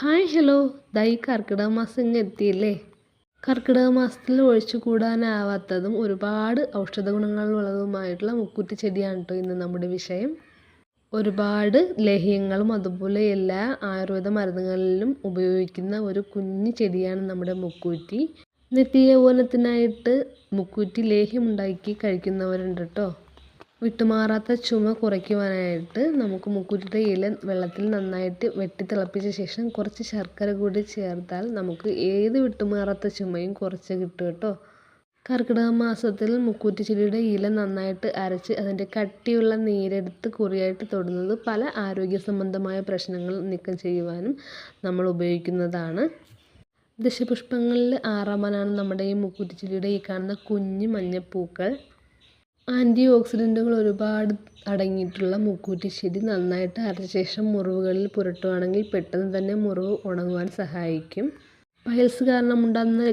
Hi hello ദൈ കർക്കിടക മാസം ഇങ്ങ് എത്തിയില്ലേ? കർക്കിടക മാസത്തിൽ ഒഴിച്ചു കൂടാനാവാത്തതും ഒരുപാട് ഔഷധ ഗുണങ്ങളുള്ളതുമായിട്ടുള്ള മുക്കുറ്റി ചെടിയാണ് കേട്ടോ ഇന്ന് നമ്മുടെ വിഷയം. ഒരുപാട് ലേഹ്യങ്ങളും അതുപോലെ എല്ലാ ആയുർവേദ മരുന്നുകളിലും ഉപയോഗിക്കുന്ന ഒരു കുഞ്ഞു ചെടിയാണ് നമ്മുടെ മുക്കൂറ്റി. നിത്യയൗവനത്തിനായിട്ട് മുക്കൂറ്റി ലേഹ്യം ഉണ്ടാക്കി കഴിക്കുന്നവരുണ്ട് കേട്ടോ വിട്ടുമാറാത്ത ചുമ കുറയ്ക്കുവാനായിട്ട് നമുക്ക് മുക്കുറ്റിയുടെ ഇല വെള്ളത്തിൽ നന്നായിട്ട് വെട്ടി തിളപ്പിച്ച ശേഷം കുറച്ച് ശർക്കര കൂടി ചേർത്താൽ നമുക്ക് ഏത് വിട്ടുമാറാത്ത ചുമയും കുറച്ച് കിട്ടും കേട്ടോ. കർക്കിടക മാസത്തിൽ മുക്കൂറ്റി ചെടിയുടെ ഇല നന്നായിട്ട് അരച്ച് അതിന്റെ കട്ടിയുള്ള നീരെടുത്ത് കുറിയായിട്ട് തൊടുന്നത് പല ആരോഗ്യ സംബന്ധമായ പ്രശ്നങ്ങൾ നീക്കം ചെയ്യുവാനും നമ്മൾ ഉപയോഗിക്കുന്നതാണ്. ദശപുഷ്പങ്ങളിൽ ആറാമനാണ് നമ്മുടെ ഈ മുക്കൂറ്റി ചെടിയുടെ ഈ കാണുന്ന കുഞ്ഞു മഞ്ഞപ്പൂക്കൾ. ആന്റി ഓക്സിഡന്റുകൾ ഒരുപാട് അടങ്ങിയിട്ടുള്ള മുക്കൂറ്റി ചെടി നന്നായിട്ട് അരച്ച ശേഷം മുറിവുകളിൽ പുരട്ടുകയാണെങ്കിൽ പെട്ടെന്ന് തന്നെ മുറിവ് ഉണങ്ങുവാൻ സഹായിക്കും. പൈൽസ് കാരണം ഉണ്ടാകുന്ന